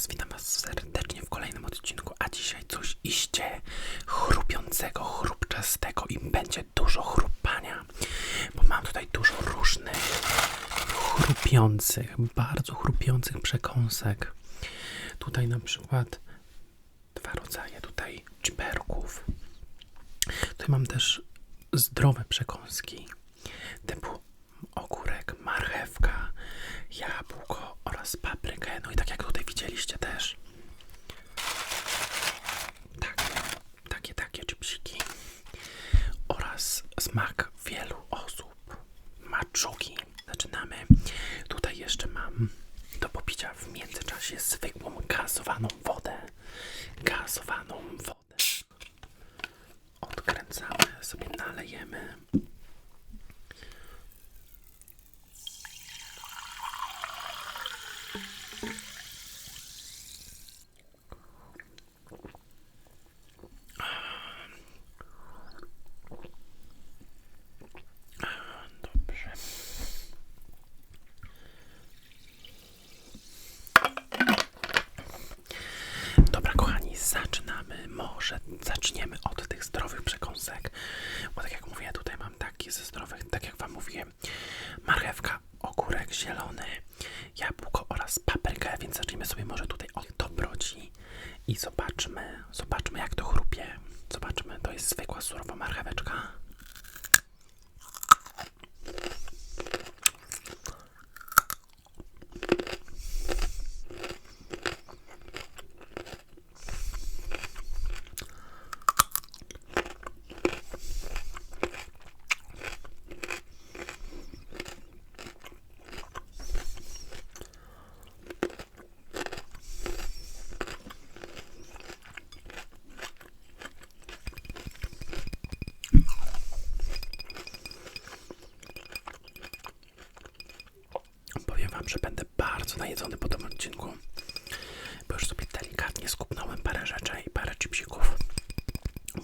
Was, witam Was serdecznie w kolejnym odcinku, a dzisiaj coś iście chrupiącego, chrupczastego i będzie dużo chrupania, bo mam tutaj dużo różnych chrupiących, bardzo chrupiących przekąsek. Tutaj na przykład dwa rodzaje tutaj ciperków. Tutaj mam też zdrowe przekąski gazowaną wodę. Gazowaną wodę. Odkręcamy, sobie nalejemy. Zobaczmy, zobaczmy jak to chrupie. Zobaczmy, to jest zwykła surowa marcheweczka.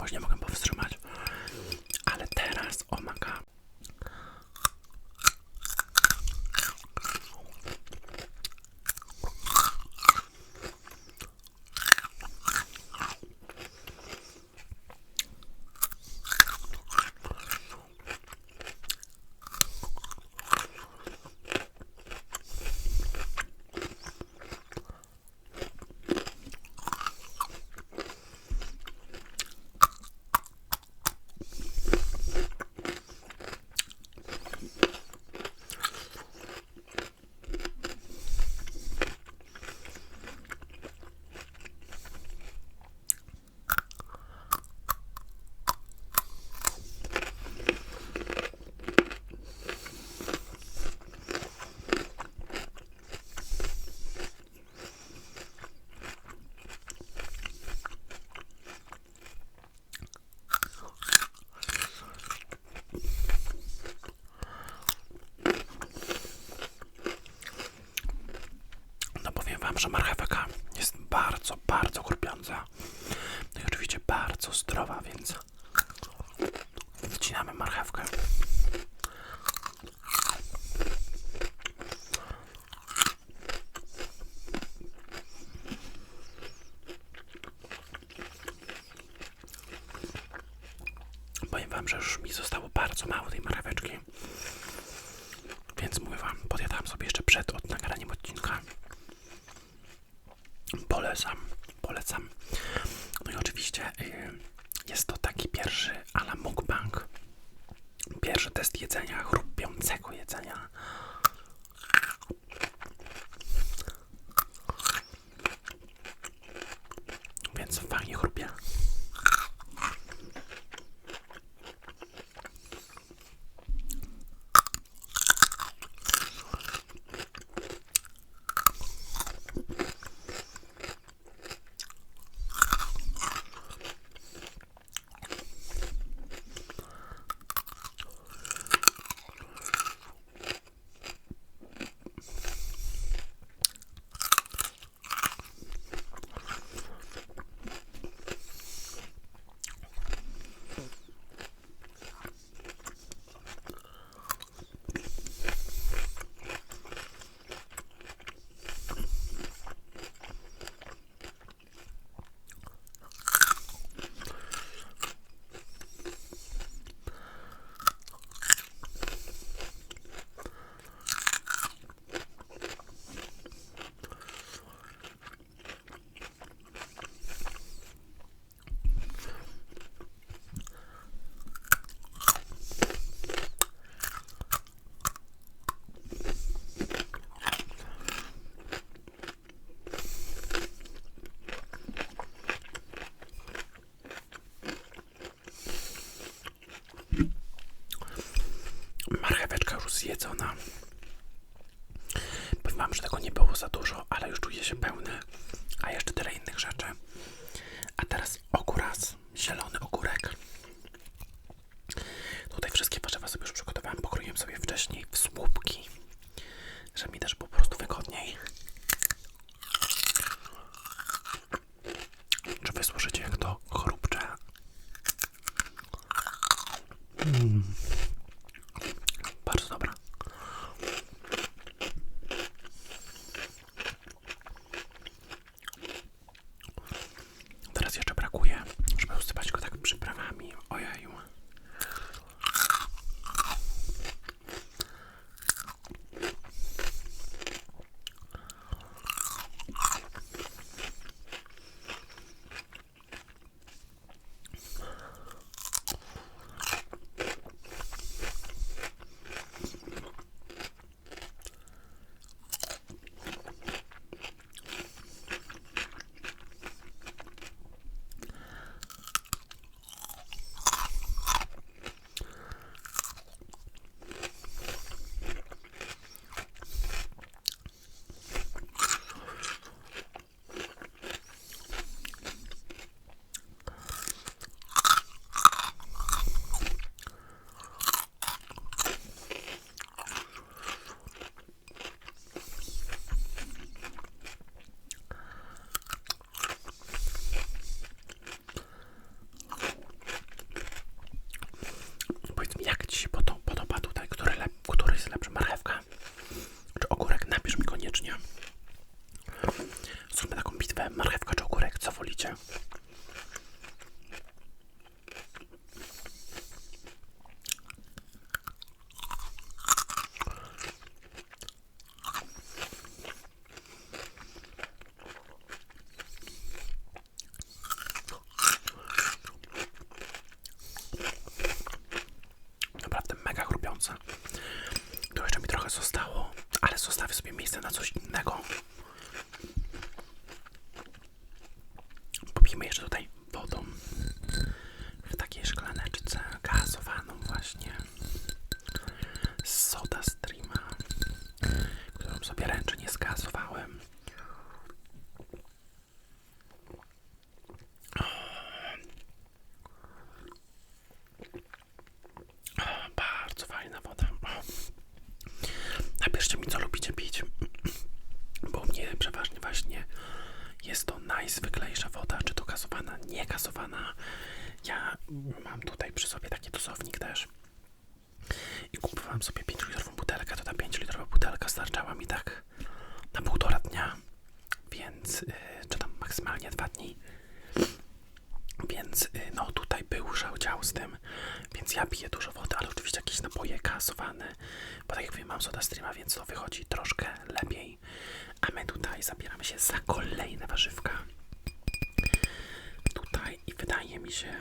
jakoś nie mogę powstrzymać. mareweczki. Mam tutaj przy sobie taki dosownik też. I kupowałem sobie 5 litrową butelkę, to ta 5 litrowa butelka starczała mi tak na półtora dnia, więc, yy, czy tam maksymalnie dwa dni. Więc y, no tutaj był dział z tym, więc ja piję dużo wody, ale oczywiście jakieś napoje gazowane, bo tak jak mówię, mam soda streama, więc to wychodzi troszkę lepiej. A my tutaj zabieramy się za kolejne warzywka. Tutaj i wydaje mi się,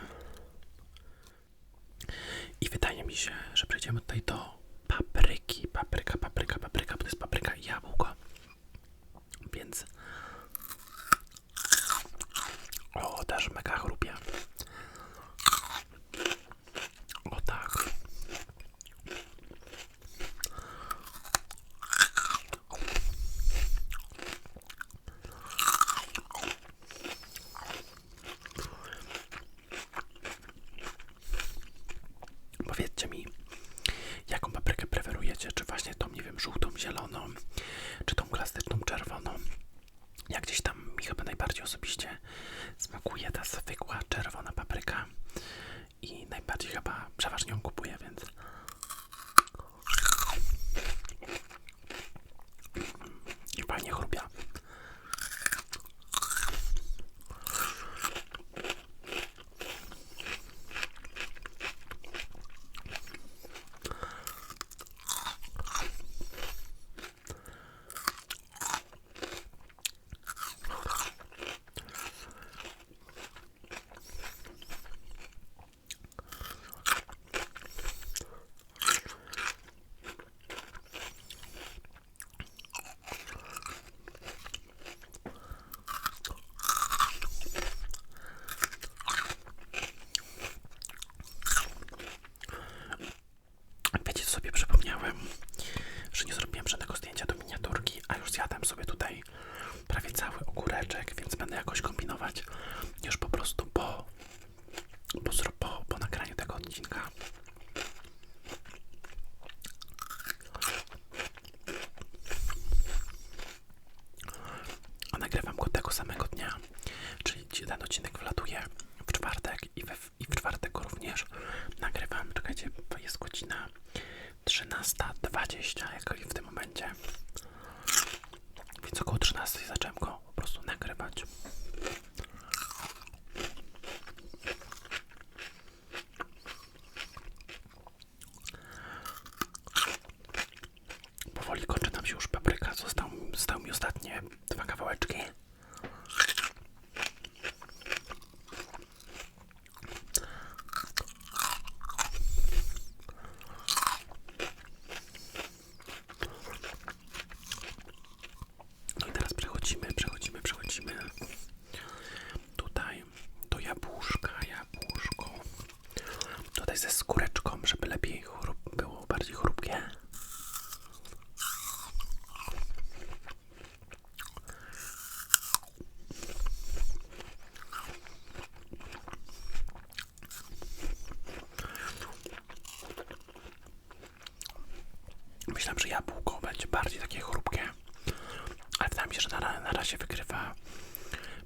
i wydaje mi się, że przejdziemy tutaj do papryki. Papryka, papryka, papryka, bo to jest papryka i jabłko. Więc o, też mega chrupie. O tak. myślałem, że jabłko będzie bardziej takie chrupkie, ale wydaje mi się, że na, na razie wygrywa.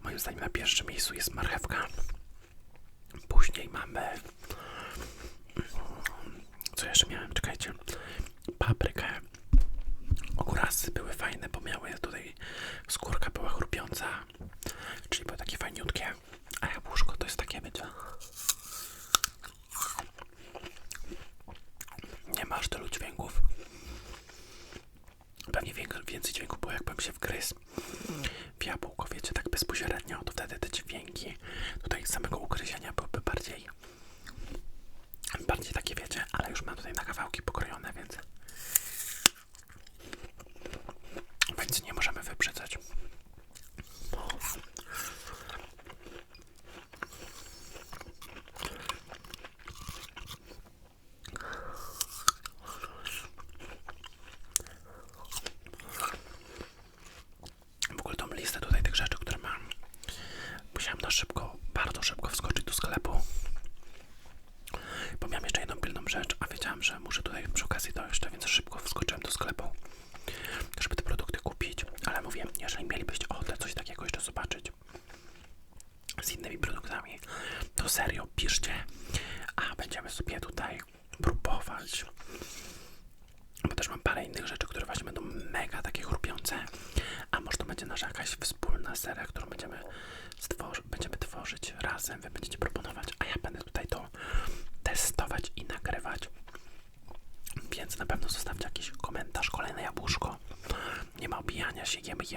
Moim zdaniem na pierwszym miejscu jest marchewka. Później mamy. Mm, co jeszcze miałem? Czekajcie. Paprykę. Okurasy były fajne, bo miały tutaj skórka była chrupiąca, czyli były takie fajniutkie. A jabłuszko to jest takie, wiecie. Nie masz tylu dźwięków więcej dźwięku, bo jakbym się wgryzł w jabłko, wiecie, tak bezpośrednio, to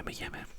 jammer, jammer.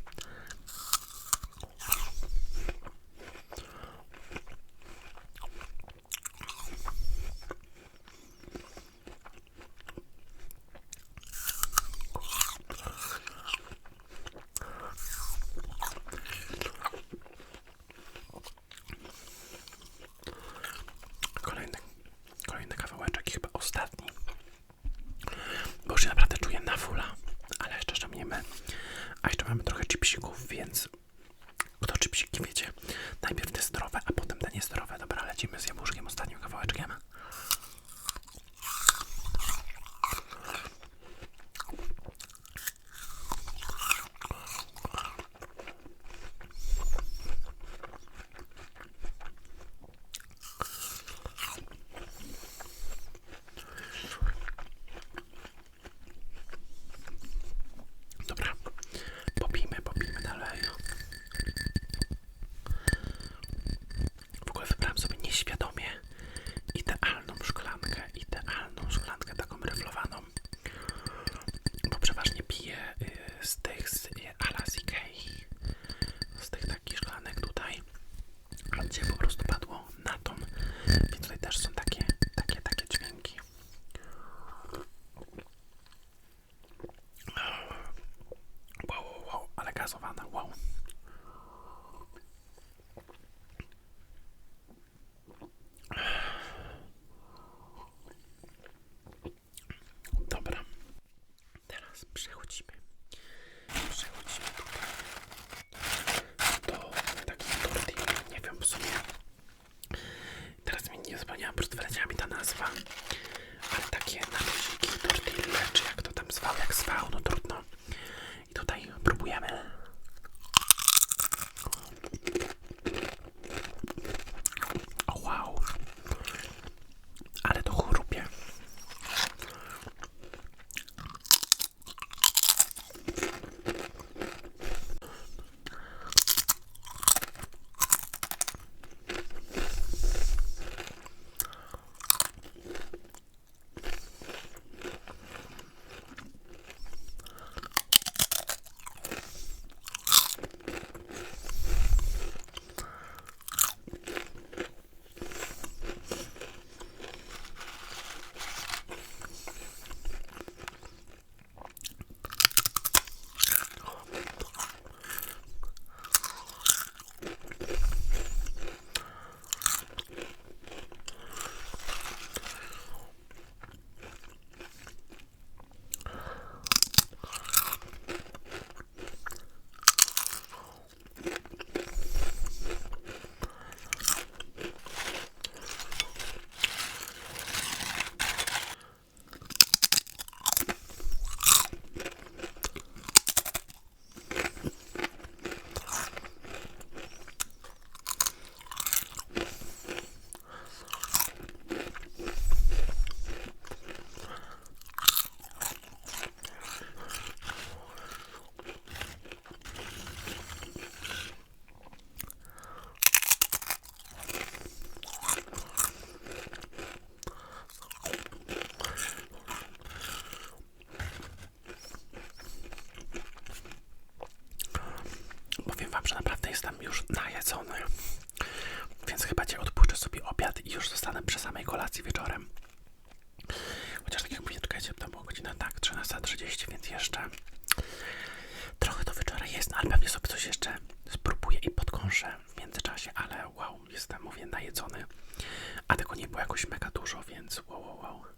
A tego nie było jakoś mega dużo, więc wow, wow, wow.